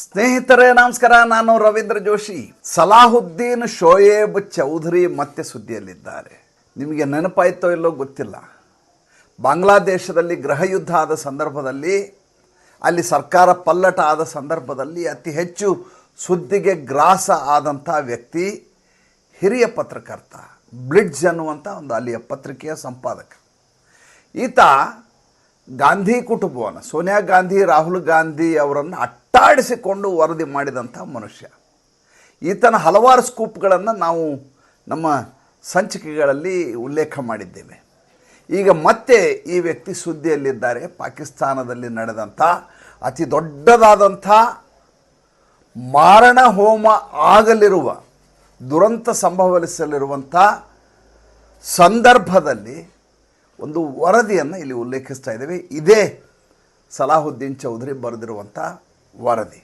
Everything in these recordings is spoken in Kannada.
ಸ್ನೇಹಿತರೇ, ನಮಸ್ಕಾರ. ನಾನು ರವೀಂದ್ರ ಜೋಶಿ. ಸಲಾಹುದ್ದೀನ್ ಶೋಯೇಬ್ ಚೌಧರಿ ಮತ್ತೆ ಸುದ್ದಿಯಲ್ಲಿದ್ದಾರೆ. ನಿಮಗೆ ನೆನಪಾಯ್ತೋ ಇಲ್ಲೋ ಗೊತ್ತಿಲ್ಲ. ಬಾಂಗ್ಲಾದೇಶದಲ್ಲಿ ಗೃಹ ಯುದ್ಧ ಆದ ಸಂದರ್ಭದಲ್ಲಿ, ಅಲ್ಲಿ ಸರ್ಕಾರ ಪಲ್ಲಟ ಆದ ಸಂದರ್ಭದಲ್ಲಿ ಅತಿ ಹೆಚ್ಚು ಸುದ್ದಿಗೆ ಗ್ರಾಸ ಆದಂಥ ವ್ಯಕ್ತಿ, ಹಿರಿಯ ಪತ್ರಕರ್ತ, ಬ್ಲಿಡ್ಜ್ ಅನ್ನುವಂಥ ಒಂದು ಅಲ್ಲಿಯ ಪತ್ರಿಕೆಯ ಸಂಪಾದಕ. ಈತ ಗಾಂಧಿ ಕುಟುಂಬವನ್ನು, ಸೋನಿಯಾ ಗಾಂಧಿ, ರಾಹುಲ್ ಗಾಂಧಿ ಅವರನ್ನು ಅಟ್ಟಾಡಿಸಿಕೊಂಡು ವರದಿ ಮಾಡಿದಂಥ ಮನುಷ್ಯ. ಈತನ ಹಲವಾರು ಸ್ಕೂಪ್ಗಳನ್ನು ನಾವು ನಮ್ಮ ಸಂಚಿಕೆಗಳಲ್ಲಿ ಉಲ್ಲೇಖ ಮಾಡಿದ್ದೇವೆ. ಈಗ ಮತ್ತೆ ಈ ವ್ಯಕ್ತಿ ಸುದ್ದಿಯಲ್ಲಿದ್ದಾರೆ. ಪಾಕಿಸ್ತಾನದಲ್ಲಿ ನಡೆದಂಥ ಅತಿ ದೊಡ್ಡದಾದಂಥ ಮಾರಣ ಹೋಮ ಆಗಲಿರುವ, ದುರಂತ ಸಂಭವಿಸಲಿರುವಂಥ ಸಂದರ್ಭದಲ್ಲಿ ಒಂದು ವರದಿಯನ್ನು ಇಲ್ಲಿ ಉಲ್ಲೇಖಿಸ್ತಾ ಇದ್ದೇವೆ. ಇದೇ ಸಲಾಹುದ್ದೀನ್ ಚೌಧರಿ ಬರೆದಿರುವಂಥ ವರದಿ.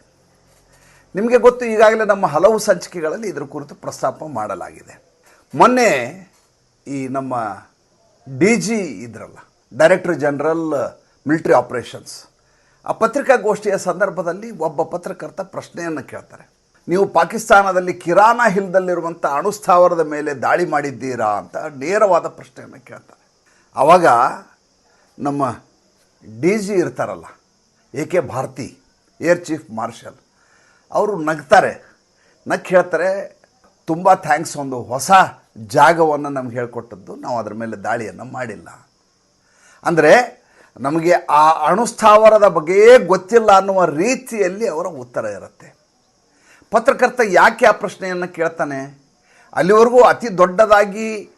ನಿಮಗೆ ಗೊತ್ತು, ಈಗಾಗಲೇ ನಮ್ಮ ಹಲವು ಸಂಚಿಕೆಗಳಲ್ಲಿ ಇದರ ಕುರಿತು ಪ್ರಸ್ತಾಪ ಮಾಡಲಾಗಿದೆ. ಮೊನ್ನೆ ಈ ನಮ್ಮ ಡಿ ಜಿ ಇದ್ರಲ್ಲ ಡೈರೆಕ್ಟರ್ ಜನರಲ್ ಮಿಲಿಟ್ರಿ ಆಪರೇಷನ್ಸ್ ಆ ಪತ್ರಿಕಾಗೋಷ್ಠಿಯ ಸಂದರ್ಭದಲ್ಲಿ ಒಬ್ಬ ಪತ್ರಕರ್ತ ಪ್ರಶ್ನೆಯನ್ನು ಕೇಳ್ತಾರೆ. ನೀವು ಪಾಕಿಸ್ತಾನದಲ್ಲಿ ಕಿರಾನಾ ಹಿಲ್ದಲ್ಲಿರುವಂಥ ಅಣುಸ್ಥಾವರದ ಮೇಲೆ ದಾಳಿ ಮಾಡಿದ್ದೀರಾ ಅಂತ ನೇರವಾದ ಪ್ರಶ್ನೆಯನ್ನು ಕೇಳ್ತಾರೆ. ಆವಾಗ ನಮ್ಮ ಡಿ ಜಿ ಇರ್ತಾರಲ್ಲ, A K Bharti air chief marshal. ಅವರು ನಗ್ತಾರೆ. ನಗ್ ಹೇಳ್ತಾರೆ, ತುಂಬ ಥ್ಯಾಂಕ್ಸ್, ಒಂದು ಹೊಸ ಜಾಗವನ್ನು ನಮ್ಗೆ ಹೇಳ್ಕೊಟ್ಟದ್ದು. ನಾವು ಅದರ ಮೇಲೆ ದಾಳಿಯನ್ನು ಮಾಡಿಲ್ಲ. ಅಂದರೆ, ನಮಗೆ ಆ ಅಣುಸ್ಥಾವರದ ಬಗ್ಗೆಯೇ ಗೊತ್ತಿಲ್ಲ ಅನ್ನುವ ರೀತಿಯಲ್ಲಿ ಅವರ ಉತ್ತರ ಇರುತ್ತೆ. ಪತ್ರಕರ್ತ ಯಾಕೆ ಆ ಪ್ರಶ್ನೆಯನ್ನು ಕೇಳ್ತಾನೆ? ಅಲ್ಲಿವರೆಗೂ ಅತಿ ದೊಡ್ಡದಾಗಿ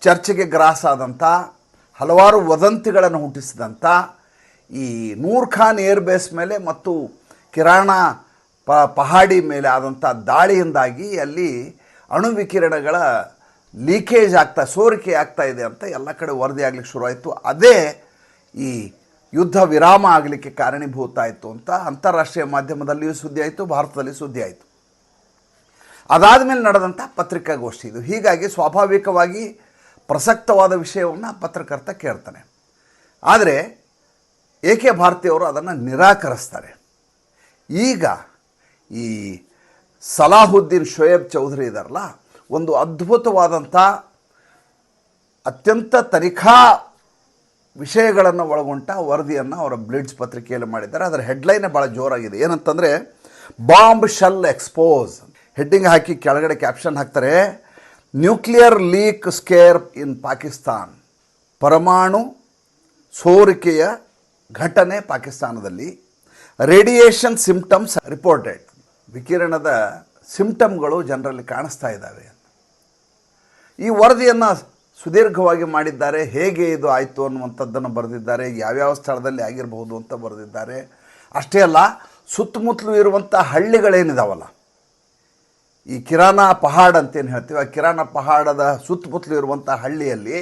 ಚರ್ಚೆಗೆ ಗ್ರಾಸ ಆದಂಥ ಹಲವಾರು ವದಂತಿಗಳನ್ನು ಹುಟ್ಟಿಸಿದಂಥ ಈ ನೂರ್ ಖಾನ್ ಏರ್ ಬೇಸ್ ಮೇಲೆ ಮತ್ತು ಕಿರಾಣ ಪ, ಪಹಾಡಿ ಮೇಲೆ ಆದಂಥ ದಾಳಿಯಿಂದಾಗಿ ಅಲ್ಲಿ ಅಣು ವಿಕಿರಣಗಳ ಲೀಕೇಜ್ ಆಗ್ತಾ, ಸೋರಿಕೆ ಆಗ್ತಾ ಇದೆ ಅಂತ ಎಲ್ಲ ಕಡೆ ವರದಿ ಆಗಲಿಕ್ಕೆ ಶುರುವಾಯಿತು. ಅದೇ ಈ ಯುದ್ಧ ವಿರಾಮ ಆಗಲಿಕ್ಕೆ ಕಾರಣೀಭೂತ ಆಯಿತು ಅಂತ ಅಂತಾರಾಷ್ಟ್ರೀಯ ಮಾಧ್ಯಮದಲ್ಲಿಯೂ ಸುದ್ದಿ ಆಯಿತು ಭಾರತದಲ್ಲಿ ಸುದ್ದಿ ಆಯಿತು. ಅದಾದ ಮೇಲೆ ನಡೆದಂಥ ಪತ್ರಿಕಾಗೋಷ್ಠಿ ಇದು. ಹೀಗಾಗಿ ಸ್ವಾಭಾವಿಕವಾಗಿ ಪ್ರಸಕ್ತವಾದ ವಿಷಯವನ್ನು ಪತ್ರಕರ್ತ ಕೇಳ್ತಾನೆ. ಆದರೆ ಎ ಕೆ ಭಾರತಿಯವರು ಅದನ್ನು ನಿರಾಕರಿಸ್ತಾರೆ. ಈಗ ಈ ಸಲಾಹುದ್ದೀನ್ ಶೋಯಬ್ ಚೌಧರಿ ಇದಾರಲ್ಲ, ಒಂದು ಅದ್ಭುತವಾದಂಥ ಅತ್ಯಂತ ತನಿಖಾ ವಿಷಯಗಳನ್ನು ಒಳಗೊಂಡ ವರದಿಯನ್ನು ಅವರ ಬ್ಲಿಡ್ಸ್ ಪತ್ರಿಕೆಯಲ್ಲಿ ಮಾಡಿದ್ದಾರೆ. ಅದರ ಹೆಡ್ಲೈನೇ ಭಾಳ ಜೋರಾಗಿದೆ. ಏನಂತಂದರೆ, ಬಾಂಬ್ ಶಲ್ ಎಕ್ಸ್ಪೋಸ್ ಹೆಡ್ಡಿಂಗ್ ಹಾಕಿ ಕೆಳಗಡೆ ಕ್ಯಾಪ್ಷನ್ ಹಾಕ್ತಾರೆ, nuclear leak scare in Pakistan. ಪರಮಾಣು ಸೋರಿಕೆಯ ಘಟನೆ ಪಾಕಿಸ್ತಾನದಲ್ಲಿ ರೇಡಿಯೇಷನ್ ಸಿಂಪ್ಟಮ್ಸ್ ರಿಪೋರ್ಟೆಡ್ ವಿಕಿರಣದ ಸಿಂಪ್ಟಮ್ಗಳು ಜನರಲ್ಲಿ ಕಾಣಿಸ್ತಾ ಇದ್ದಾವೆ ಈ ವರದಿಯನ್ನು ಸುದೀರ್ಘವಾಗಿ ಮಾಡಿದ್ದಾರೆ. ಹೇಗೆ ಇದು ಆಯಿತು ಅನ್ನುವಂಥದ್ದನ್ನು ಬರೆದಿದ್ದಾರೆ. ಯಾವ್ಯಾವ ಸ್ಥಳದಲ್ಲಿ ಆಗಿರಬಹುದು ಅಂತ ಬರೆದಿದ್ದಾರೆ. ಅಷ್ಟೇ ಅಲ್ಲ, ಸುತ್ತಮುತ್ತಲು ಇರುವಂಥ ಹಳ್ಳಿಗಳೇನಿದಾವಲ್ಲ, ಈ ಕಿರಾಣ ಪಹಾಡ್ ಅಂತೇನು ಹೇಳ್ತೀವಿ. ಆ ಕಿರಾಣ ಪಹಾಡದ ಸುತ್ತಮುತ್ತಲು ಇರುವಂಥ ಹಳ್ಳಿಯಲ್ಲಿ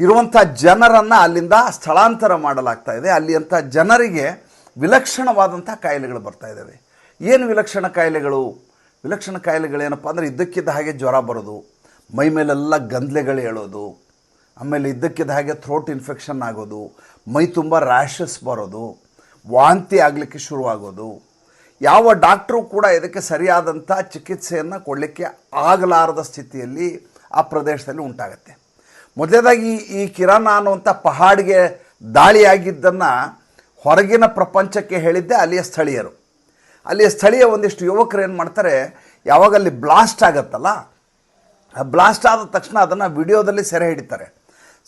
ಇರುವಂಥ ಜನರನ್ನು ಅಲ್ಲಿಂದ ಸ್ಥಳಾಂತರ ಮಾಡಲಾಗ್ತಾ ಇದೆ. ಅಲ್ಲಿಯಂಥ ಜನರಿಗೆ ವಿಲಕ್ಷಣವಾದಂಥ ಕಾಯಿಲೆಗಳು ಬರ್ತಾ ಇದ್ದಾವೆ. ಏನು ವಿಲಕ್ಷಣ ಕಾಯಿಲೆಗಳು? ವಿಲಕ್ಷಣ ಕಾಯಿಲೆಗಳೇನಪ್ಪ ಅಂದರೆ ಇದ್ದಕ್ಕಿದ್ದ ಹಾಗೆ ಜ್ವರ ಬರೋದು, ಮೈ ಮೇಲೆಲ್ಲ ಗಂದ್ಲೆಗಳು ಹೇಳೋದು ಆಮೇಲೆ ಇದ್ದಕ್ಕಿದ್ದ ಹಾಗೆ ಥ್ರೋಟ್ ಇನ್ಫೆಕ್ಷನ್ ಆಗೋದು, ಮೈ ತುಂಬ ರ್ಯಾಷಸ್ ಬರೋದು, ವಾಂತಿ ಆಗಲಿಕ್ಕೆ ಶುರುವಾಗೋದು. ಯಾವ ಡಾಕ್ಟ್ರು ಕೂಡ ಇದಕ್ಕೆ ಸರಿಯಾದಂಥ ಚಿಕಿತ್ಸೆಯನ್ನು ಕೊಡಲಿಕ್ಕೆ ಆಗಲಾರದ ಸ್ಥಿತಿಯಲ್ಲಿ ಆ ಪ್ರದೇಶದಲ್ಲಿ ಉಂಟಾಗತ್ತೆ. ಮೊದಲೇದಾಗಿ ಈ ಕಿರಾಣ ಅನ್ನುವಂಥ ಪಹಾಡ್ಗೆ ದಾಳಿಯಾಗಿದ್ದನ್ನು ಹೊರಗಿನ ಪ್ರಪಂಚಕ್ಕೆ ಹೇಳಿದ್ದೆ ಅಲ್ಲಿಯ ಸ್ಥಳೀಯರು. ಅಲ್ಲಿಯ ಸ್ಥಳೀಯ ಒಂದಿಷ್ಟು ಯುವಕರು ಏನು ಮಾಡ್ತಾರೆ ಯಾವಾಗ ಅಲ್ಲಿ ಬ್ಲಾಸ್ಟ್ ಆಗತ್ತಲ್ಲ ಬ್ಲಾಸ್ಟ್ ಆದ ತಕ್ಷಣ ಅದನ್ನು ವಿಡಿಯೋದಲ್ಲಿ ಸೆರೆ ಹಿಡಿತಾರೆ.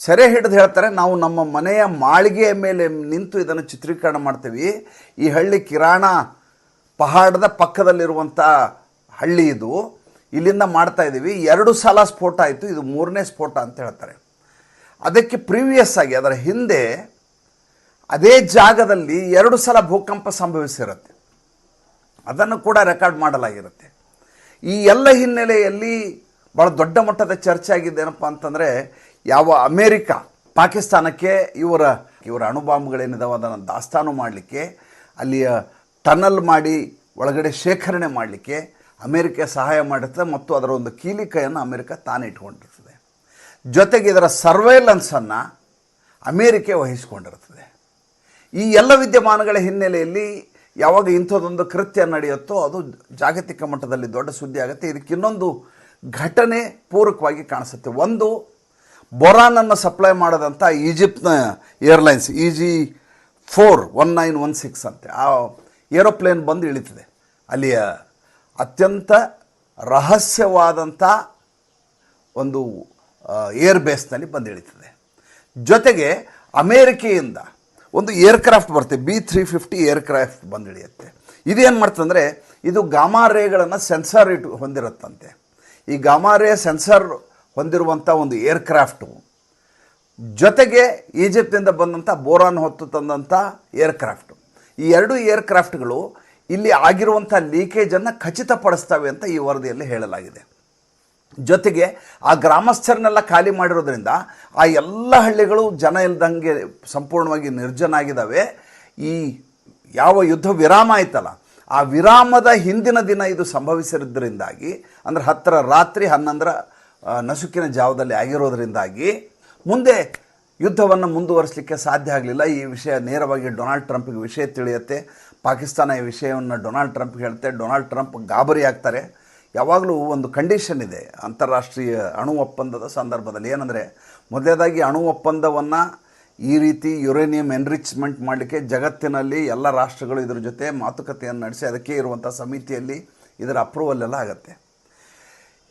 ಸೆರೆ ಹಿಡಿದು ಹೇಳ್ತಾರೆ, ನಾವು ನಮ್ಮ ಮನೆಯ ಮಾಳಿಗೆಯ ಮೇಲೆ ನಿಂತು ಇದನ್ನು ಚಿತ್ರೀಕರಣ ಮಾಡ್ತೀವಿ. ಈ ಹಳ್ಳಿ ಕಿರಾಣ ಪಹಾಡದ ಪಕ್ಕದಲ್ಲಿರುವಂಥ ಹಳ್ಳಿ ಇದು. ಇಲ್ಲಿಂದ ಮಾಡ್ತಾ ಇದ್ದೀವಿ. ಎರಡು ಸಲ ಸ್ಫೋಟ ಆಯಿತು. ಇದು ಮೂರನೇ ಸ್ಫೋಟ ಅಂತ ಹೇಳ್ತಾರೆ. ಅದಕ್ಕೆ ಪ್ರೀವಿಯಸ್ ಆಗಿ, ಅದರ ಹಿಂದೆ ಅದೇ ಜಾಗದಲ್ಲಿ ಎರಡು ಸಲ ಭೂಕಂಪ ಸಂಭವಿಸಿರುತ್ತೆ. ಅದನ್ನು ಕೂಡ ರೆಕಾರ್ಡ್ ಮಾಡಲಾಗಿರುತ್ತೆ. ಈ ಎಲ್ಲ ಹಿನ್ನೆಲೆಯಲ್ಲಿ ಭಾಳ ದೊಡ್ಡ ಮಟ್ಟದ ಚರ್ಚೆ ಆಗಿದ್ದು ಏನಪ್ಪ ಅಂತಂದರೆ, ಯಾವ ಅಮೇರಿಕ ಪಾಕಿಸ್ತಾನಕ್ಕೆ ಇವರ ಇವರ ಅಣುಬಾಂಬ್ಗಳೇನಿದಾವೆ ಅದನ್ನು ದಾಸ್ತಾನು ಮಾಡಲಿಕ್ಕೆ, ಅಲ್ಲಿಯ ಟನಲ್ ಮಾಡಿ ಒಳಗಡೆ ಶೇಖರಣೆ ಮಾಡಲಿಕ್ಕೆ ಅಮೇರಿಕ ಸಹಾಯ ಮಾಡುತ್ತೆ ಮತ್ತು ಅದರ ಒಂದು ಕೀಲಿಕೈಯನ್ನು ಅಮೇರಿಕ ತಾನೇ ಇಟ್ಕೊಂಡಿರ್ತದೆ. ಜೊತೆಗೆ ಇದರ ಸರ್ವೇಲೆನ್ಸನ್ನು ಅಮೇರಿಕೆ ವಹಿಸಿಕೊಂಡಿರ್ತದೆ. ಈ ಎಲ್ಲ ವಿದ್ಯಮಾನಗಳ ಹಿನ್ನೆಲೆಯಲ್ಲಿ ಯಾವಾಗ ಇಂಥದ್ದೊಂದು ಕೃತ್ಯ ನಡೆಯುತ್ತೋ ಅದು ಜಾಗತಿಕ ಮಟ್ಟದಲ್ಲಿ ದೊಡ್ಡ ಸುದ್ದಿ ಆಗುತ್ತೆ. ಇದಕ್ಕೆ ಇನ್ನೊಂದು ಘಟನೆ ಪೂರಕವಾಗಿ ಕಾಣಿಸುತ್ತೆ. ಒಂದು, ಬೊರಾನನ್ನು ಸಪ್ಲೈ ಮಾಡಿದಂಥ ಈಜಿಪ್ಟ್ನ airlines E G four one nine one six ಅಂತೆ. ಆ ಏರೋಪ್ಲೇನ್ ಬಂದು ಇಳಿತದೆ. ಅಲ್ಲಿಯ ಅತ್ಯಂತ ರಹಸ್ಯವಾದಂಥ ಒಂದು ಏರ್ ಬೇಸ್ನಲ್ಲಿ ಬಂದು ಇಳಿತದೆ. ಜೊತೆಗೆ ಅಮೇರಿಕೆಯಿಂದ ಒಂದು ಏರ್ಕ್ರಾಫ್ಟ್ ಬರುತ್ತೆ, ಬಿ ತ್ರೀ ಫಿಫ್ಟಿ ಏರ್ಕ್ರಾಫ್ಟ್ ಬಂದು ಇಳಿಯುತ್ತೆ ಇದೇನು ಮಾಡ್ತಂದರೆ, ಇದು ಗಾಮಾ ರೇಗಳನ್ನು ಸೆನ್ಸಾರ್ ಇಟ್ಟು ಹೊಂದಿರುತ್ತಂತೆ. ಈ ಗಾಮಾ ರೇ ಸೆನ್ಸರ್ ಹೊಂದಿರುವಂಥ ಒಂದು ಏರ್ಕ್ರಾಫ್ಟು, ಜೊತೆಗೆ ಈಜಿಪ್ಟಿಂದ ಬಂದಂಥ ಬೋರಾನ್ ಹೊತ್ತು ತಂದಂಥ ಏರ್ಕ್ರಾಫ್ಟು. ಈ ಎರಡು ಏರ್ಕ್ರಾಫ್ಟ್ಗಳು ಇಲ್ಲಿ ಆಗಿರುವಂಥ ಲೀಕೇಜನ್ನು ಖಚಿತಪಡಿಸ್ತವೆ ಅಂತ ಈ ವರದಿಯಲ್ಲಿ ಹೇಳಲಾಗಿದೆ. ಜೊತೆಗೆ ಆ ಗ್ರಾಮಸ್ಥರನ್ನೆಲ್ಲ ಖಾಲಿ ಮಾಡಿರೋದ್ರಿಂದ ಆ ಎಲ್ಲ ಹಳ್ಳಿಗಳು ಜನ ಇಲ್ದಂಗೆ ಸಂಪೂರ್ಣವಾಗಿ ನಿರ್ಜನ ಆಗಿದ್ದಾವೆ ಈ ಯಾವ ಯುದ್ಧ ವಿರಾಮ ಆಯ್ತಲ್ಲ, ಆ ವಿರಾಮದ ಹಿಂದಿನ ದಿನ ಇದು ಸಂಭವಿಸಿರೋದ್ರಿಂದಾಗಿ, ಅಂದರೆ ಹತ್ತರ ರಾತ್ರಿ ಹನ್ನೊಂದರ ನಸುಕಿನ ಜಾವದಲ್ಲಿ ಆಗಿರೋದ್ರಿಂದಾಗಿ ಮುಂದೆ ಯುದ್ಧವನ್ನು ಮುಂದುವರಿಸಲಿಕ್ಕೆ ಸಾಧ್ಯ ಆಗಲಿಲ್ಲ. ಈ ವಿಷಯ ನೇರವಾಗಿ ಡೊನಾಲ್ಡ್ ಟ್ರಂಪ್ಗೆ ವಿಷಯ ತಿಳಿಯುತ್ತೆ. ಪಾಕಿಸ್ತಾನ ಈ ವಿಷಯವನ್ನು ಡೊನಾಲ್ಡ್ ಟ್ರಂಪ್ಗೆ ಹೇಳುತ್ತೆ ಡೊನಾಲ್ಡ್ ಟ್ರಂಪ್ ಗಾಬರಿ ಆಗ್ತಾರೆ. ಯಾವಾಗಲೂ ಒಂದು ಕಂಡೀಷನ್ ಇದೆ. ಅಂತಾರಾಷ್ಟ್ರೀಯ ಅಣು ಒಪ್ಪಂದದ ಸಂದರ್ಭದಲ್ಲಿ ಏನಂದರೆ ಮೊದಲನೇದಾಗಿ ಅಣು ಒಪ್ಪಂದವನ್ನು ಈ ರೀತಿ ಯುರೇನಿಯಂ ಎನ್ರಿಚ್ಮೆಂಟ್ ಮಾಡಲಿಕ್ಕೆ ಜಗತ್ತಿನಲ್ಲಿ ಎಲ್ಲ ರಾಷ್ಟ್ರಗಳು ಇದರ ಜೊತೆ ಮಾತುಕತೆಯನ್ನು ನಡೆಸಿ ಅದಕ್ಕೆ ಇರುವಂಥ ಸಮಿತಿಯಲ್ಲಿ ಇದರ ಅಪ್ರೂವಲ್ ಎಲ್ಲ ಆಗುತ್ತೆ.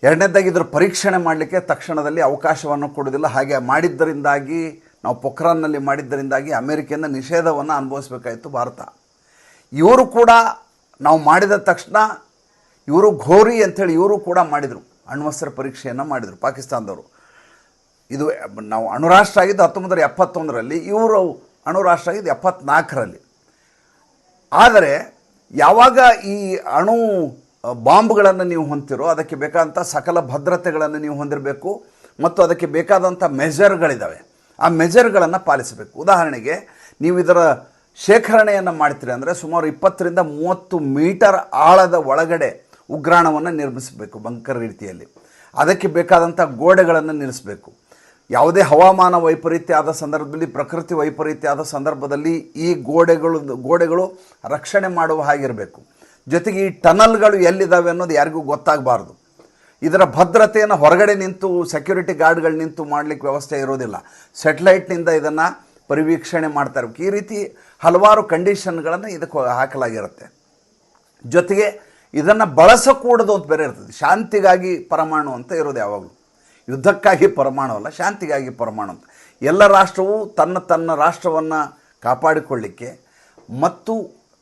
ಎರಡನೇದಾಗಿ ಇದರ ಪರೀಕ್ಷಣೆ ಮಾಡಲಿಕ್ಕೆ ತಕ್ಷಣದಲ್ಲಿ ಅವಕಾಶವನ್ನು ಕೊಡೋದಿಲ್ಲ ಹಾಗೆ ಮಾಡಿದ್ದರಿಂದಾಗಿ, ನಾವು ಪೊಖ್ರಾನ್ನಲ್ಲಿ ಮಾಡಿದ್ದರಿಂದಾಗಿ ಅಮೆರಿಕೆಯಿಂದ ನಿಷೇಧವನ್ನು ಅನುಭವಿಸಬೇಕಾಯಿತು ಭಾರತ. ಇವರು ಕೂಡ ನಾವು ಮಾಡಿದ ತಕ್ಷಣ ಇವರು ಘೋರಿ ಅಂಥೇಳಿ ಇವರು ಕೂಡ ಮಾಡಿದರು. ಅಣ್ವಸ್ತ್ರ ಪರೀಕ್ಷೆಯನ್ನು ಮಾಡಿದರು ಪಾಕಿಸ್ತಾನದವರು. ಇದು ನಾವು ಅಣುರಾಷ್ಟ್ರ ಆಗಿದ್ದು ಹತ್ತೊಂಬತ್ತರ ಎಪ್ಪತ್ತೊಂದರಲ್ಲಿ, ಇವರು ಅಣುರಾಷ್ಟ್ರ ಆಗಿದ್ದು ಎಪ್ಪತ್ನಾಲ್ಕರಲ್ಲಿ. ಆದರೆ ಯಾವಾಗ ಈ ಅಣು ಬಾಂಬ್ಗಳನ್ನು ನೀವು ಹೊಂದಿರೋ ಅದಕ್ಕೆ ಬೇಕಾದಂಥ ಸಕಲ ಭದ್ರತೆಗಳನ್ನು ನೀವು ಹೊಂದಿರಬೇಕು ಮತ್ತು ಅದಕ್ಕೆ ಬೇಕಾದಂಥ ಮೆಜರ್ಗಳಿದ್ದಾವೆ ಆ ಮೆಜರ್ಗಳನ್ನು ಪಾಲಿಸಬೇಕು. ಉದಾಹರಣೆಗೆ, ನೀವು ಇದರ ಶೇಖರಣೆಯನ್ನು ಮಾಡ್ತೀರಿ ಅಂದರೆ ಸುಮಾರು ಇಪ್ಪತ್ತರಿಂದ ಮೂವತ್ತು ಮೀಟರ್ ಆಳದ ಒಳಗಡೆ ಉಗ್ರಾಣವನ್ನು ನಿರ್ಮಿಸಬೇಕು ಬಂಕರ್ ರೀತಿಯಲ್ಲಿ. ಅದಕ್ಕೆ ಬೇಕಾದಂಥ ಗೋಡೆಗಳನ್ನು ನಿಲ್ಲಿಸಬೇಕು. ಯಾವುದೇ ಹವಾಮಾನ ವೈಪರೀತ್ಯ ಆದ ಸಂದರ್ಭದಲ್ಲಿ, ಪ್ರಕೃತಿ ವೈಪರೀತ್ಯ ಆದ ಸಂದರ್ಭದಲ್ಲಿ ಈ ಗೋಡೆಗಳು ಗೋಡೆಗಳು ರಕ್ಷಣೆ ಮಾಡುವ ಹಾಗಿರಬೇಕು. ಜೊತೆಗೆ ಈ ಟನಲ್ಗಳು ಎಲ್ಲಿದ್ದಾವೆ ಅನ್ನೋದು ಯಾರಿಗೂ ಗೊತ್ತಾಗಬಾರ್ದು. ಇದರ ಭದ್ರತೆಯನ್ನು ಹೊರಗಡೆ ನಿಂತು ಸೆಕ್ಯೂರಿಟಿ ಗಾರ್ಡ್ಗಳು ನಿಂತು ಮಾಡಲಿಕ್ಕೆ ವ್ಯವಸ್ಥೆ ಇರೋದಿಲ್ಲ. ಸೆಟ್ಲೈಟ್ನಿಂದ ಇದನ್ನು ಪರಿವೀಕ್ಷಣೆ ಮಾಡ್ತಾ ಈ ರೀತಿ ಹಲವಾರು ಕಂಡೀಷನ್ಗಳನ್ನು ಇದಕ್ಕೆ ಹಾಕಲಾಗಿರುತ್ತೆ. ಜೊತೆಗೆ ಇದನ್ನು ಬಳಸಕೂಡದು ಅಂತ ಬೇರೆ ಇರ್ತದೆ. ಶಾಂತಿಗಾಗಿ ಪರಮಾಣು ಅಂತ ಇರೋದು ಯಾವಾಗಲೂ. ಯುದ್ಧಕ್ಕಾಗಿ ಪರಮಾಣು ಅಲ್ಲ, ಶಾಂತಿಗಾಗಿ ಪರಮಾಣು ಅಂತ. ಎಲ್ಲ ರಾಷ್ಟ್ರವು ತನ್ನ ತನ್ನ ರಾಷ್ಟ್ರವನ್ನು ಕಾಪಾಡಿಕೊಳ್ಳಿಕ್ಕೆ ಮತ್ತು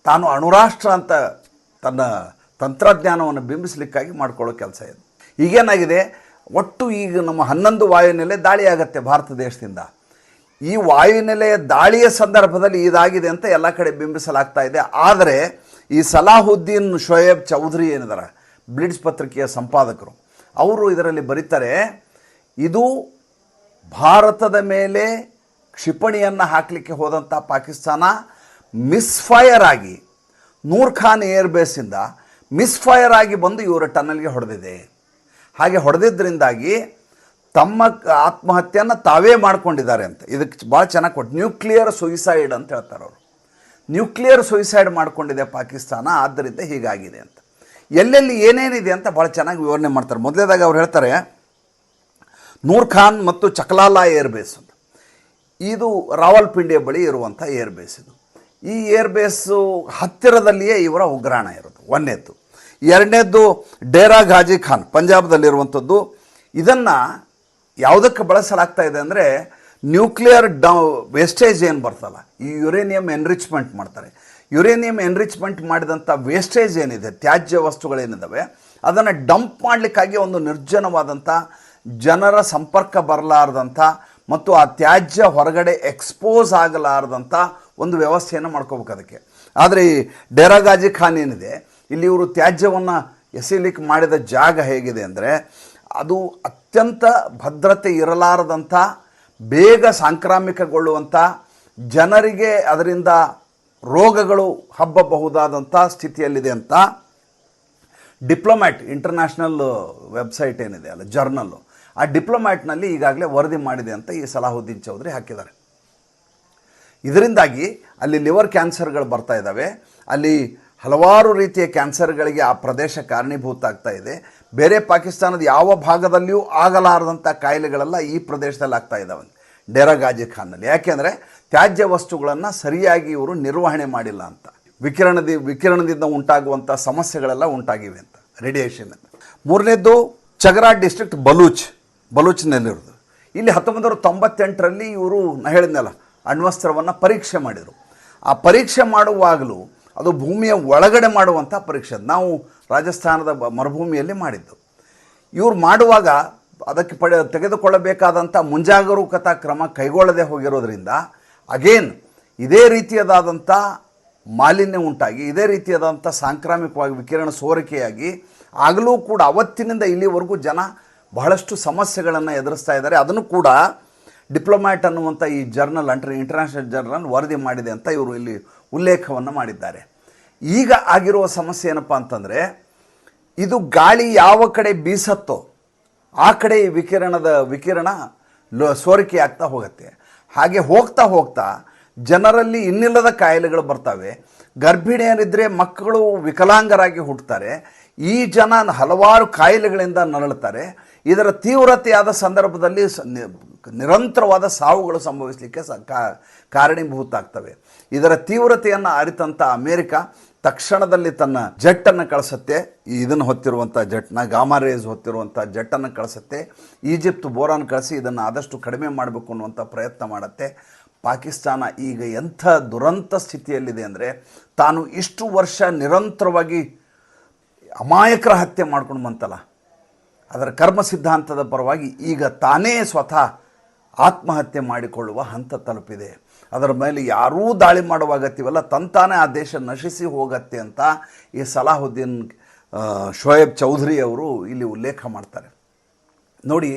ತಾನು ಅಣುರಾಷ್ಟ್ರ ಅಂತ ತನ್ನ ತಂತ್ರಜ್ಞಾನವನ್ನು ಬಿಂಬಿಸಲಿಕ್ಕಾಗಿ ಮಾಡ್ಕೊಳ್ಳೋ ಕೆಲಸ ಇದು. ಈಗೇನಾಗಿದೆ? ಒಟ್ಟು ಈಗ ನಮ್ಮ ಹನ್ನೊಂದು ವಾಯುನೆಲೆ ದಾಳಿ ಆಗತ್ತೆ ಭಾರತ ದೇಶದಿಂದ. ಈ ವಾಯುನೆಲೆಯ ದಾಳಿಯ ಸಂದರ್ಭದಲ್ಲಿ ಇದಾಗಿದೆ ಅಂತ ಎಲ್ಲ ಕಡೆ ಬಿಂಬಿಸಲಾಗ್ತಾ ಇದೆ. ಆದರೆ ಈ ಸಲಾಹುದ್ದೀನ್ ಶೋಯೇಬ್ ಚೌಧರಿ ಏನಿದ್ದಾರೆ ಬ್ಲಿಡ್ಸ್ ಪತ್ರಿಕೆಯ ಸಂಪಾದಕರು, ಅವರು ಇದರಲ್ಲಿ ಬರೀತಾರೆ, ಇದು ಭಾರತದ ಮೇಲೆ ಕ್ಷಿಪಣಿಯನ್ನು ಹಾಕಲಿಕ್ಕೆ ಹೋದಂಥ ಪಾಕಿಸ್ತಾನ, ಮಿಸ್ಫೈರ್ ಆಗಿ ನೂರ್ ಖಾನ್ ಏರ್ ಬೇಸಿಂದ ಮಿಸ್ಫೈರ್ ಆಗಿ ಬಂದು ಇವರ ಟನಲ್ಗೆ ಹೊಡೆದಿದೆ. ಹಾಗೆ ಹೊಡೆದಿದ್ದರಿಂದಾಗಿ ತಮ್ಮ ಆತ್ಮಹತ್ಯೆಯನ್ನು ತಾವೇ ಮಾಡ್ಕೊಂಡಿದ್ದಾರೆ ಅಂತ. ಇದಕ್ಕೆ ಭಾಳ ಚೆನ್ನಾಗಿ ಕೊಟ್ಟು ನ್ಯೂಕ್ಲಿಯರ್ ಸುಯಿಸೈಡ್ ಅಂತ ಹೇಳ್ತಾರೆ ಅವರು. ನ್ಯೂಕ್ಲಿಯರ್ ಸುಯಿಸೈಡ್ ಮಾಡ್ಕೊಂಡಿದೆ ಪಾಕಿಸ್ತಾನ, ಆದ್ದರಿಂದ ಹೀಗಾಗಿದೆ ಅಂತ. ಎಲ್ಲೆಲ್ಲಿ ಏನೇನಿದೆ ಅಂತ ಭಾಳ ಚೆನ್ನಾಗಿ ವಿವರಣೆ ಮಾಡ್ತಾರೆ. ಮೊದಲೇದಾಗ ಅವ್ರು ಹೇಳ್ತಾರೆ, ನೂರ್ ಖಾನ್ ಮತ್ತು ಚಕ್ಲಾಲಾ ಏರ್ ಬೇಸ್ ಅಂತ. ಇದು ರಾವಲ್ಪಿಂಡಿಯ ಬಳಿ ಇರುವಂಥ ಏರ್ ಬೇಸ್ ಇದು. ಈ ಏರ್ ಬೇಸು ಹತ್ತಿರದಲ್ಲಿಯೇ ಇವರ ಉಗ್ರಾಣ ಇರೋದು ಒಂದನೇದ್ದು ಎರಡನೇದ್ದು ಡೇರಾ ಗಾಜಿ ಖಾನ್, ಪಂಜಾಬ್ದಲ್ಲಿರುವಂಥದ್ದು. ಇದನ್ನು ಯಾವುದಕ್ಕೆ ಬಳಸಲಾಗ್ತಾ ಇದೆ ಅಂದರೆ ನ್ಯೂಕ್ಲಿಯರ್ ಡೌ ವೇಸ್ಟೇಜ್ ಏನು ಬರ್ತಲ್ಲ? ಈ ಯುರೇನಿಯಂ ಎನ್ರಿಚ್ಮೆಂಟ್ ಮಾಡ್ತಾರೆ. ಯುರೇನಿಯಂ ಎನ್ರಿಚ್ಮೆಂಟ್ ಮಾಡಿದಂಥ ವೇಸ್ಟೇಜ್ ಏನಿದೆ? ತ್ಯಾಜ್ಯ ವಸ್ತುಗಳೇನಿದ್ದಾವೆ ಅದನ್ನು ಡಂಪ್ ಮಾಡಲಿಕ್ಕಾಗಿ ಒಂದು ನಿರ್ಜನವಾದಂಥ ಜನರ ಸಂಪರ್ಕ ಬರಲಾರ್ದಂಥ ಮತ್ತು ಆ ತ್ಯಾಜ್ಯ ಹೊರಗಡೆ ಎಕ್ಸ್ಪೋಸ್ ಆಗಲಾರ್ದಂಥ ಒಂದು ವ್ಯವಸ್ಥೆಯನ್ನು ಮಾಡ್ಕೋಬೇಕು ಅದಕ್ಕೆ. ಆದರೆ ಈ ಡೇರಾಗಾಜಿ ಖಾನ್ ಏನಿದೆ? ಇಲ್ಲಿ ಇವರು ತ್ಯಾಜ್ಯವನ್ನು ಎಸೀಲಿಕ್ಕೆ ಮಾಡಿದ ಜಾಗ ಹೇಗಿದೆ ಅಂದರೆ ಅದು ಅತ್ಯಂತ ಭದ್ರತೆ ಇರಲಾರದಂಥ ಬೇಗ ಸಾಂಕ್ರಾಮಿಕಗೊಳ್ಳುವಂಥ ಜನರಿಗೆ ಅದರಿಂದ ರೋಗಗಳು ಹಬ್ಬಬಹುದಾದಂಥ ಸ್ಥಿತಿಯಲ್ಲಿದೆ ಅಂತ ಡಿಪ್ಲೊಮ್ಯಾಟ್ ಇಂಟರ್ನ್ಯಾಷನಲ್ ವೆಬ್ಸೈಟ್ ಏನಿದೆ ಅಲ್ಲ ಜರ್ನಲ್ಲು ಆ ಡಿಪ್ಲೊಮ್ಯಾಟ್ನಲ್ಲಿ ಈಗಾಗಲೇ ವರದಿ ಮಾಡಿದೆ ಅಂತ ಈ ಸಲಾಹುದ್ದೀನ್ ಚೌಧರಿ ಹಾಕಿದ್ದಾರೆ. ಇದರಿಂದಾಗಿ ಅಲ್ಲಿ ಲಿವರ್ ಕ್ಯಾನ್ಸರ್ಗಳು ಬರ್ತಾ ಇದ್ದಾವೆ. ಅಲ್ಲಿ ಹಲವಾರು ರೀತಿಯ ಕ್ಯಾನ್ಸರ್ಗಳಿಗೆ ಆ ಪ್ರದೇಶ ಕಾರಣೀಭೂತ ಆಗ್ತಾ ಇದೆ. ಬೇರೆ ಪಾಕಿಸ್ತಾನದ ಯಾವ ಭಾಗದಲ್ಲಿಯೂ ಆಗಲಾರದಂಥ ಕಾಯಿಲೆಗಳೆಲ್ಲ ಈ ಪ್ರದೇಶದಲ್ಲಿ ಆಗ್ತಾ ಇದ್ದಾವೆ ಡೇರಾ ಗಾಜಿ ಖಾನ್ನಲ್ಲಿ. ಯಾಕೆಂದರೆ ತ್ಯಾಜ್ಯ ವಸ್ತುಗಳನ್ನು ಸರಿಯಾಗಿ ಇವರು ನಿರ್ವಹಣೆ ಮಾಡಿಲ್ಲ ಅಂತ. ವಿಕಿರಣದ, ವಿಕಿರಣದಿಂದ ಉಂಟಾಗುವಂಥ ಸಮಸ್ಯೆಗಳೆಲ್ಲ ಉಂಟಾಗಿವೆ ಅಂತ ರೇಡಿಯೇಷನ್ ಅಂತ ಮೂರನೇದ್ದು, ಚಗರಾ ಡಿಸ್ಟ್ರಿಕ್ಟ್ ಬಲೂಚ್ ಬಲೂಚ್ನಲ್ಲಿರೋದು ಇಲ್ಲಿ ಹತ್ತೊಂಬತ್ತು ನೂರ ತೊಂಬತ್ತೆಂಟರಲ್ಲಿ ಇವರು ನಾ ಹೇಳಿದ್ನಲ್ಲ, ಅಣ್ವಸ್ತ್ರವನ್ನು ಪರೀಕ್ಷೆ ಮಾಡಿದರು. ಆ ಪರೀಕ್ಷೆ ಮಾಡುವಾಗಲೂ ಅದು ಭೂಮಿಯ ಒಳಗಡೆ ಮಾಡುವಂಥ ಪರೀಕ್ಷೆ ನಾವು ರಾಜಸ್ಥಾನದ ಮರುಭೂಮಿಯಲ್ಲಿ ಮಾಡಿದ್ದು. ಇವ್ರು ಮಾಡುವಾಗ ಅದಕ್ಕೆ ಪಡೆ ತೆಗೆದುಕೊಳ್ಳಬೇಕಾದಂಥ ಮುಂಜಾಗರೂಕತಾ ಕ್ರಮ ಕೈಗೊಳ್ಳದೆ ಹೋಗಿರೋದ್ರಿಂದ ಅಗೇನ್ ಇದೇ ರೀತಿಯದಾದಂಥ ಮಾಲಿನ್ಯ ಉಂಟಾಗಿ, ಇದೇ ರೀತಿಯಾದಂಥ ಸಾಂಕ್ರಾಮಿಕವಾಗಿ ವಿಕಿರಣ ಸೋರಿಕೆಯಾಗಿ, ಆಗಲೂ ಕೂಡ ಅವತ್ತಿನಿಂದ ಇಲ್ಲಿವರೆಗೂ ಜನ ಬಹಳಷ್ಟು ಸಮಸ್ಯೆಗಳನ್ನು ಎದುರಿಸ್ತಾ ಇದ್ದಾರೆ. ಅದನ್ನು ಕೂಡ ಡಿಪ್ಲೊಮ್ಯಾಟ್ ಅನ್ನುವಂಥ ಈ ಜರ್ನಲ್ ಅಂಟ್ರೆ ಇಂಟರ್ನ್ಯಾಷನಲ್ ಜರ್ನಲ್ ವರದಿ ಮಾಡಿದೆ ಅಂತ ಇವರು ಇಲ್ಲಿ ಉಲ್ಲೇಖವನ್ನು ಮಾಡಿದ್ದಾರೆ. ಈಗ ಆಗಿರುವ ಸಮಸ್ಯೆ ಏನಪ್ಪ ಅಂತಂದರೆ, ಇದು ಗಾಳಿ ಯಾವ ಕಡೆ ಬೀಸತ್ತೋ ಆ ಕಡೆ ವಿಕಿರಣದ ವಿಕಿರಣ ಸೋರಿಕೆ ಆಗ್ತಾ ಹೋಗುತ್ತೆ. ಹಾಗೆ ಹೋಗ್ತಾ ಹೋಗ್ತಾ ಜನರಲ್ಲಿ ಇನ್ನಿಲ್ಲದ ಕಾಯಿಲೆಗಳು ಬರ್ತವೆ. ಗರ್ಭಿಣಿಯರಿದ್ದರೆ ಮಕ್ಕಳು ವಿಕಲಾಂಗರಾಗಿ ಹುಟ್ಟುತ್ತಾರೆ ಈ ಜನ ಹಲವಾರು ಕಾಯಿಲೆಗಳಿಂದ ನರಳುತ್ತಾರೆ. ಇದರ ತೀವ್ರತೆಯಾದ ಸಂದರ್ಭದಲ್ಲಿ ನಿರಂತರವಾದ ಸಾವುಗಳು ಸಂಭವಿಸಲಿಕ್ಕೆ ಕಾರಣೀಭೂತ ಆಗ್ತವೆ ಇದರ ತೀವ್ರತೆಯನ್ನು ಅರಿತಂಥ ಅಮೇರಿಕ ತಕ್ಷಣದಲ್ಲಿ ತನ್ನ ಜೆಟ್ಟನ್ನು ಕಳಿಸುತ್ತೆ. ಇದನ್ನು ಹೊತ್ತಿರುವಂಥ ಜೆಟ್ನ ಗಾಮಾರೇಜ್ ಹೊತ್ತಿರುವಂಥ ಜೆಟ್ಟನ್ನು ಕಳಿಸುತ್ತೆ. ಈಜಿಪ್ಟ್ ಬೋರಾನ್ ಕಳಿಸಿ ಇದನ್ನು ಆದಷ್ಟು ಕಡಿಮೆ ಮಾಡಬೇಕು ಅನ್ನುವಂಥ ಪ್ರಯತ್ನ ಮಾಡುತ್ತೆ. ಪಾಕಿಸ್ತಾನ ಈಗ ಎಂಥ ದುರಂತ ಸ್ಥಿತಿಯಲ್ಲಿದೆ ಅಂದರೆ ತಾನು ಇಷ್ಟು ವರ್ಷ ನಿರಂತರವಾಗಿ ಅಮಾಯಕರ ಹತ್ಯೆ ಮಾಡ್ಕೊಂಡು ಬಂತಲ್ಲ. ಅದರ ಕರ್ಮ ಸಿದ್ಧಾಂತದ ಪರವಾಗಿ ಈಗ ತಾನೇ ಸ್ವತಃ ಆತ್ಮಹತ್ಯೆ ಮಾಡಿಕೊಳ್ಳುವ ಹಂತ ತಲುಪಿದೆ. ಅದರ ಮೇಲೆ ಯಾರೂ ದಾಳಿ ಮಾಡುವ ಅಗತ್ಯವಲ್ಲ. ತಂತಾನೇ ಆ ದೇಶ ನಶಿಸಿ ಹೋಗತ್ತೆ ಅಂತ ಈ ಸಲಾಹುದ್ದೀನ್ ಶೋಯಬ್ ಚೌಧರಿ ಅವರು ಇಲ್ಲಿ ಉಲ್ಲೇಖ ಮಾಡ್ತಾರೆ. ನೋಡಿ,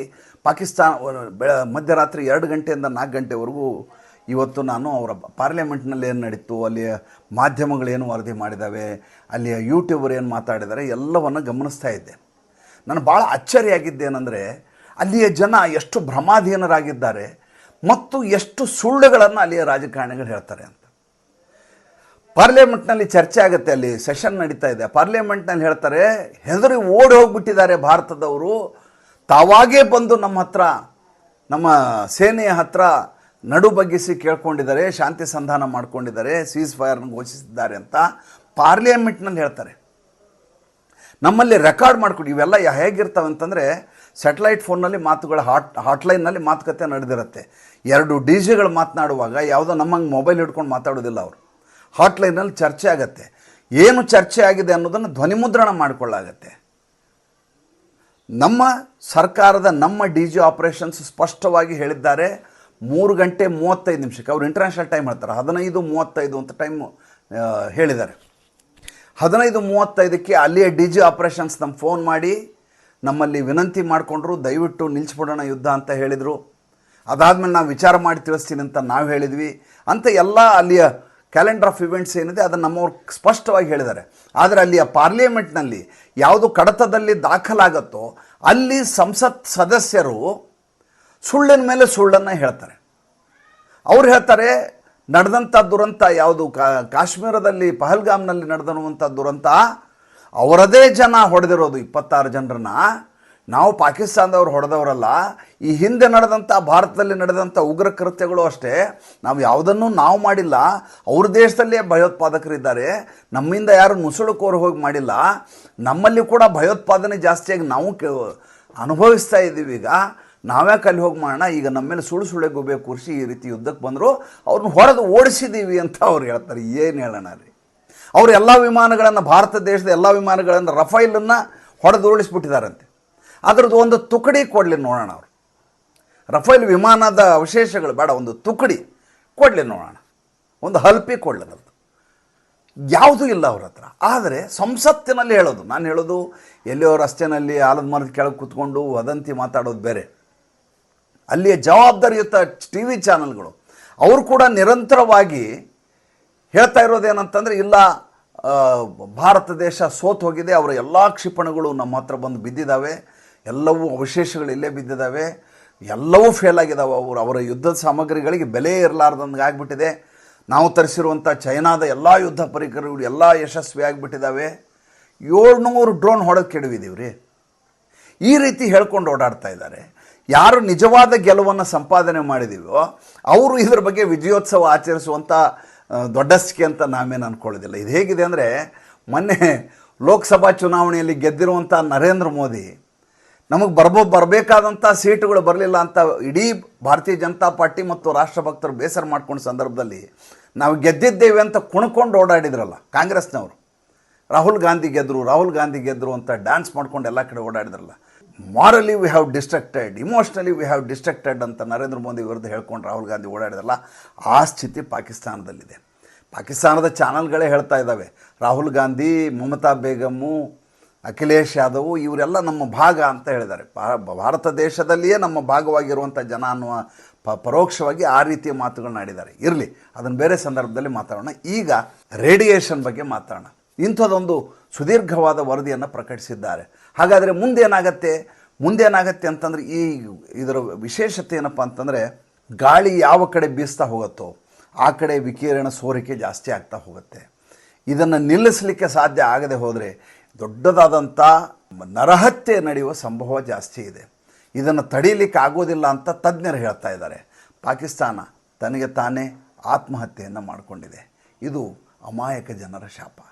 ಪಾಕಿಸ್ತಾನ ಬೆಳ ಮಧ್ಯರಾತ್ರಿ ಎರಡು ಗಂಟೆಯಿಂದ ನಾಲ್ಕು ಗಂಟೆವರೆಗೂ ಇವತ್ತು ನಾನು ಅವರ ಪಾರ್ಲಿಮೆಂಟ್ನಲ್ಲಿ ಏನು ನಡೀತು, ಅಲ್ಲಿಯ ಮಾಧ್ಯಮಗಳೇನು ವರದಿ ಮಾಡಿದ್ದಾವೆ, ಅಲ್ಲಿಯ ಯೂಟ್ಯೂಬರ್ ಏನು ಮಾತಾಡಿದ್ದಾರೆ, ಎಲ್ಲವನ್ನು ಗಮನಿಸ್ತಾ ಇದ್ದೆ. ನಾನು ಭಾಳ ಅಚ್ಚರಿಯಾಗಿದ್ದೇನೆಂದರೆ, ಅಲ್ಲಿಯ ಜನ ಎಷ್ಟು ಭ್ರಮಾಧೀನರಾಗಿದ್ದಾರೆ ಮತ್ತು ಎಷ್ಟು ಸುಳ್ಳುಗಳನ್ನು ಅಲ್ಲಿಯ ರಾಜಕಾರಣಿಗಳು ಹೇಳ್ತಾರೆ ಅಂತ. ಪಾರ್ಲಿಮೆಂಟ್ನಲ್ಲಿ ಚರ್ಚೆ ಆಗುತ್ತೆ ಅಲ್ಲಿ, ಸೆಷನ್ ನಡೀತಾ ಇದೆ. ಪಾರ್ಲಿಮೆಂಟ್ನಲ್ಲಿ ಹೇಳ್ತಾರೆ, ಹೆದರಿ ಓಡಿ ಹೋಗ್ಬಿಟ್ಟಿದ್ದಾರೆ ಭಾರತದವರು. ತಾವಾಗೇ ಬಂದು ನಮ್ಮ ಹತ್ರ, ನಮ್ಮ ಸೇನೆಯ ಹತ್ರ ನಡು ಬಗ್ಗಿಸಿ ಕೇಳ್ಕೊಂಡಿದ್ದಾರೆ, ಶಾಂತಿ ಸಂಧಾನ ಮಾಡ್ಕೊಂಡಿದ್ದಾರೆ, ಸೀಸ್ ಫೈರ್ನ ಘೋಷಿಸಿದ್ದಾರೆ ಅಂತ ಪಾರ್ಲಿಮೆಂಟ್ನಲ್ಲಿ ಹೇಳ್ತಾರೆ. ನಮ್ಮಲ್ಲಿ ರೆಕಾರ್ಡ್ ಮಾಡ್ಕೊಂಡು, ಇವೆಲ್ಲ ಹೇಗಿರ್ತಾವೆ ಅಂತಂದರೆ ಸ್ಯಾಟಲೈಟ್ ಫೋನ್ನಲ್ಲಿ ಮಾತುಗಳ ಹಾಟ್ ಹಾಟ್ಲೈನ್ನಲ್ಲಿ ಮಾತುಕತೆ ನಡೆದಿರುತ್ತೆ. ಎರಡು ಡಿ ಜಿಗಳು ಮಾತನಾಡುವಾಗ ಯಾವುದೋ ನಮ್ಮಂಗೆ ಮೊಬೈಲ್ ಹಿಡ್ಕೊಂಡು ಮಾತಾಡೋದಿಲ್ಲ ಅವರು. ಹಾಟ್ಲೈನಲ್ಲಿ ಚರ್ಚೆ ಆಗುತ್ತೆ. ಏನು ಚರ್ಚೆ ಆಗಿದೆ ಅನ್ನೋದನ್ನು ಧ್ವನಿಮುದ್ರಣ ಮಾಡಿಕೊಳ್ಳಾಗತ್ತೆ. ನಮ್ಮ ಸರ್ಕಾರದ, ನಮ್ಮ ಡಿ ಜಿ ಆಪರೇಷನ್ಸ್ ಸ್ಪಷ್ಟವಾಗಿ ಹೇಳಿದ್ದಾರೆ. ಮೂರು ಗಂಟೆ ಮೂವತ್ತೈದು ನಿಮಿಷಕ್ಕೆ. ಅವರು ಇಂಟರ್ನ್ಯಾಷನಲ್ ಟೈಮ್ ಹೇಳ್ತಾರೆ. ಹದಿನೈದು ಮೂವತ್ತೈದು ಅಂತ ಟೈಮ್ ಹೇಳಿದ್ದಾರೆ. ಹದಿನೈದು ಮೂವತ್ತೈದಕ್ಕೆ ಅಲ್ಲಿಯ ಡಿ ಜಿ ಆಪರೇಷನ್ಸ್ ನಮ್ಮ ಫೋನ್ ಮಾಡಿ ನಮ್ಮಲ್ಲಿ ವಿನಂತಿ ಮಾಡಿಕೊಂಡ್ರು, ದಯವಿಟ್ಟು ನಿಲ್ಲಿಸ್ಬಿಡೋಣ ಯುದ್ಧ ಅಂತ ಹೇಳಿದರು. ಅದಾದಮೇಲೆ ನಾವು ವಿಚಾರ ಮಾಡಿ ತಿಳಿಸ್ತೀನಿ ಅಂತ ನಾವು ಹೇಳಿದ್ವಿ. ಅಂತ ಎಲ್ಲ ಅಲ್ಲಿಯ ಕ್ಯಾಲೆಂಡರ್ ಆಫ್ ಇವೆಂಟ್ಸ್ ಏನಿದೆ, ಅದನ್ನು ನಮ್ಮವ್ರು ಸ್ಪಷ್ಟವಾಗಿ ಹೇಳಿದ್ದಾರೆ. ಆದರೆ ಅಲ್ಲಿಯ ಪಾರ್ಲಿಮೆಂಟ್ನಲ್ಲಿ ಯಾವುದು ಕಡತದಲ್ಲಿ ದಾಖಲಾಗತ್ತೋ, ಅಲ್ಲಿ ಸಂಸತ್ ಸದಸ್ಯರು ಸುಳ್ಳಿನ ಮೇಲೆ ಸುಳ್ಳನ್ನು ಹೇಳ್ತಾರೆ. ಅವ್ರು ಹೇಳ್ತಾರೆ ನಡೆದಂಥ ದುರಂತ ಯಾವುದು ಕಾಶ್ಮೀರದಲ್ಲಿ ಪಹಲ್ಗಾಮ್ನಲ್ಲಿ ನಡೆದಿರುವಂಥ ದುರಂತ ಅವರದೇ ಜನ ಹೊಡೆದಿರೋದು ಇಪ್ಪತ್ತಾರು ಜನರನ್ನ. ನಾವು ಪಾಕಿಸ್ತಾನದವ್ರು ಹೊಡೆದವರಲ್ಲ, ಈ ಹಿಂದೆ ನಡೆದಂಥ ಭಾರತದಲ್ಲಿ ನಡೆದಂಥ ಉಗ್ರ ಕೃತ್ಯಗಳು ಅಷ್ಟೇ. ನಾವು ಯಾವುದನ್ನು ನಾವು ಮಾಡಿಲ್ಲ. ಅವ್ರ ದೇಶದಲ್ಲೇ ಭಯೋತ್ಪಾದಕರಿದ್ದಾರೆ. ನಮ್ಮಿಂದ ಯಾರು ನುಸುಳುಕೋರು ಹೋಗಿ ಮಾಡಿಲ್ಲ. ನಮ್ಮಲ್ಲಿ ಕೂಡ ಭಯೋತ್ಪಾದನೆ ಜಾಸ್ತಿಯಾಗಿ ನಾವು ಅನುಭವಿಸ್ತಾ ಇದ್ದೀವಿ ಈಗ. ನಾವೇ ಕಲ್ಲಿ ಹೋಗಿ ಮಾಡೋಣ? ಈಗ ನಮ್ಮ ಮೇಲೆ ಸುಳ್ಳು ಸುಳ್ಳೆ ಗುಬೆ ಕೂರಿಸಿ ಈ ರೀತಿ ಯುದ್ಧಕ್ಕೆ ಬಂದರು, ಅವ್ರನ್ನ ಹೊಡೆದು ಓಡಿಸಿದ್ದೀವಿ ಅಂತ ಅವ್ರು ಹೇಳ್ತಾರೆ. ಏನು ಹೇಳೋಣ ರೀ? ಅವರು ಎಲ್ಲ ವಿಮಾನಗಳನ್ನು ಭಾರತ ದೇಶದ ಎಲ್ಲ ವಿಮಾನಗಳನ್ನು ರಫೈಲನ್ನು ಹೊಡೆದು ಉರುಳಿಸ್ಬಿಟ್ಟಿದ್ದಾರಂತೆ ಅದರದ್ದು ಒಂದು ತುಕಡಿ ಕೊಡಲಿ ನೋಡೋಣ ಅವರು. ರಫೈಲ್ ವಿಮಾನದ ಅವಶೇಷಗಳು ಬೇಡ, ಒಂದು ತುಕಡಿ ಕೊಡಲಿ ನೋಡೋಣ. ಒಂದು ಹಲ್ಪಿ ಕೊಡಲಿ ಅದರದ್ದು. ಯಾವುದೂ ಇಲ್ಲ ಅವ್ರ ಹತ್ರ. ಆದರೆ ಸಂಸತ್ತಿನಲ್ಲಿ ಹೇಳೋದು, ನಾನು ಹೇಳೋದು ಎಲ್ಲಿಯೋ ರಸ್ತೆನಲ್ಲಿ ಆಲದ ಮರದ ಕೆಳಗೆ ಕೂತ್ಕೊಂಡು ವದಂತಿ ಮಾತಾಡೋದು ಬೇರೆ. ಅಲ್ಲಿಯ ಜವಾಬ್ದಾರಿಯುತ ಟಿ ವಿ ಚಾನಲ್ಗಳು. ಅವರು ಕೂಡ ನಿರಂತರವಾಗಿ ಹೇಳ್ತಾ ಇರೋದೇನಂತಂದರೆ, ಇಲ್ಲ ಭಾರತ ದೇಶ ಸೋತು ಹೋಗಿದೆ, ಅವರ ಎಲ್ಲ ಕ್ಷಿಪಣಿಗಳು ನಮ್ಮ ಹತ್ರ ಬಂದು ಬಿದ್ದಿದ್ದಾವೆ ಎಲ್ಲವೂ ಅವಶೇಷಗಳು ಇಲ್ಲೇ ಬಿದ್ದಿದ್ದಾವೆ ಎಲ್ಲವೂ ಫೇಲ್ ಆಗಿದ್ದಾವೆ ಅವರು ಅವರ ಯುದ್ಧದ ಸಾಮಗ್ರಿಗಳಿಗೆ ಬೆಲೆ ಇರಲಾರ್ದಂಗೆ ಆಗಿಬಿಟ್ಟಿದೆ, ನಾವು ತರಿಸಿರುವಂಥ ಚೈನಾದ ಎಲ್ಲ ಯುದ್ಧ ಪರಿಕರಗಳು ಎಲ್ಲ ಯಶಸ್ವಿ ಆಗಿಬಿಟ್ಟಿದ್ದಾವೆ ಏಳ್ನೂರು ಡ್ರೋನ್ ಹೊಡೆದು ಕೆಡವಿದ್ದೀವಿ ರೀ ಈ ರೀತಿ ಹೇಳ್ಕೊಂಡು ಓಡಾಡ್ತಾ ಇದ್ದಾರೆ. ಯಾರು ನಿಜವಾದ ಗೆಲುವನ್ನು ಸಂಪಾದನೆ ಮಾಡಿದೀವೋ, ಅವರು ಇದರ ಬಗ್ಗೆ ವಿಜಯೋತ್ಸವ ಆಚರಿಸುವಂಥ ಆ, ದೊಡ್ಡಸ್ತಿಕೆ ಅಂತ ನಾವೇನು ಅಂದ್ಕೊಳ್ಳೋದಿಲ್ಲ ಇದು ಹೇಗಿದೆ ಅಂದರೆ ಮೊನ್ನೆ ಲೋಕಸಭಾ ಚುನಾವಣೆಯಲ್ಲಿ ಗೆದ್ದಿರುವಂಥ ನರೇಂದ್ರ ಮೋದಿ ನಮಗೆ ಬರ್ಬೋ ಬರಬೇಕಾದಂಥ ಸೀಟುಗಳು ಬರಲಿಲ್ಲ ಅಂತ ಇಡೀ ಭಾರತೀಯ ಜನತಾ ಪಾರ್ಟಿ ಮತ್ತು ರಾಷ್ಟ್ರಭಕ್ತರು ಬೇಸರ ಮಾಡ್ಕೊಂಡ ಸಂದರ್ಭದಲ್ಲಿ ನಾವು ಗೆದ್ದಿದ್ದೇವೆ ಅಂತ ಕುಣ್ಕೊಂಡು ಓಡಾಡಿದ್ರಲ್ಲ ಕಾಂಗ್ರೆಸ್ನವರು. ರಾಹುಲ್ ಗಾಂಧಿ ಗೆದ್ದರು ರಾಹುಲ್ ಗಾಂಧಿ ಗೆದ್ದರು ಅಂತ ಡ್ಯಾನ್ಸ್ ಮಾಡ್ಕೊಂಡು ಎಲ್ಲ ಕಡೆ ಓಡಾಡಿದ್ರಲ್ಲ. Morally we have destructed emotionally we have destructed ಅಂತ ನರೇಂದ್ರ ಮೋದಿ ವಿರುದ್ಧ ಹೇಳ್ಕೊಂಡು ರಾಹುಲ್ ಗಾಂಧಿ ಓಡಾಡಿದ್ರಲ್ಲ, ಆ ಸ್ಥಿತಿ ಪಾಕಿಸ್ತಾನದಲ್ಲಿದೆ. ಪಾಕಿಸ್ತಾನದ ಚಾನಲ್ಗಳೇ ಹೇಳ್ತಾ ಇದ್ದಾವೆ, ರಾಹುಲ್ ಗಾಂಧಿ, ಮಮತಾ ಬೇಗಮ್ಮು ಅಖಿಲೇಶ್ ಯಾದವ್, ಇವರೆಲ್ಲ ನಮ್ಮ ಭಾಗ ಅಂತ ಹೇಳಿದ್ದಾರೆ. ಭಾರತ ದೇಶದಲ್ಲಿಯೇ ನಮ್ಮ ಭಾಗವಾಗಿರುವಂಥ ಜನ ಅನ್ನುವ ಪ, ಪರೋಕ್ಷವಾಗಿ ಆ ರೀತಿಯ ಮಾತುಗಳನ್ನ ಆಡಿದ್ದಾರೆ. ಇರಲಿ, ಅದನ್ನು ಬೇರೆ ಸಂದರ್ಭದಲ್ಲಿ ಮಾತಾಡೋಣ. ಈಗ ರೇಡಿಯೇಷನ್ ಬಗ್ಗೆ ಮಾತಾಡೋಣ. ಇಂಥದ್ದೊಂದು ಸುದೀರ್ಘವಾದ ವರದಿಯನ್ನು ಪ್ರಕಟಿಸಿದ್ದಾರೆ. ಹಾಗಾದರೆ ಮುಂದೇನಾಗತ್ತೆ ಮುಂದೇನಾಗತ್ತೆ ಅಂತಂದರೆ ಈ ಇದರ ವಿಶೇಷತೆ ಏನಪ್ಪ ಅಂತಂದರೆ ಗಾಳಿ ಯಾವ ಕಡೆ ಬೀಸ್ತಾ ಹೋಗುತ್ತೋ ಆ ಕಡೆ ವಿಕಿರಣ ಸೋರಿಕೆ ಜಾಸ್ತಿ ಆಗ್ತಾ ಹೋಗುತ್ತೆ. ಇದನ್ನು ನಿಲ್ಲಿಸಲಿಕ್ಕೆ ಸಾಧ್ಯ ಆಗದೆ ಹೋದರೆ ದೊಡ್ಡದಾದಂಥ ನರಹತ್ಯೆ ನಡೆಯುವ ಸಂಭವ ಜಾಸ್ತಿ ಇದೆ. ಇದನ್ನು ತಡೀಲಿಕ್ಕೆ ಆಗೋದಿಲ್ಲ ಅಂತ ತಜ್ಞರು ಹೇಳ್ತಾ ಇದ್ದಾರೆ. ಪಾಕಿಸ್ತಾನ ತನಗೆ ತಾನೇ ಆತ್ಮಹತ್ಯೆಯನ್ನು ಮಾಡಿಕೊಂಡಿದೆ. ಇದು ಅಮಾಯಕ ಜನರ ಶಾಪ.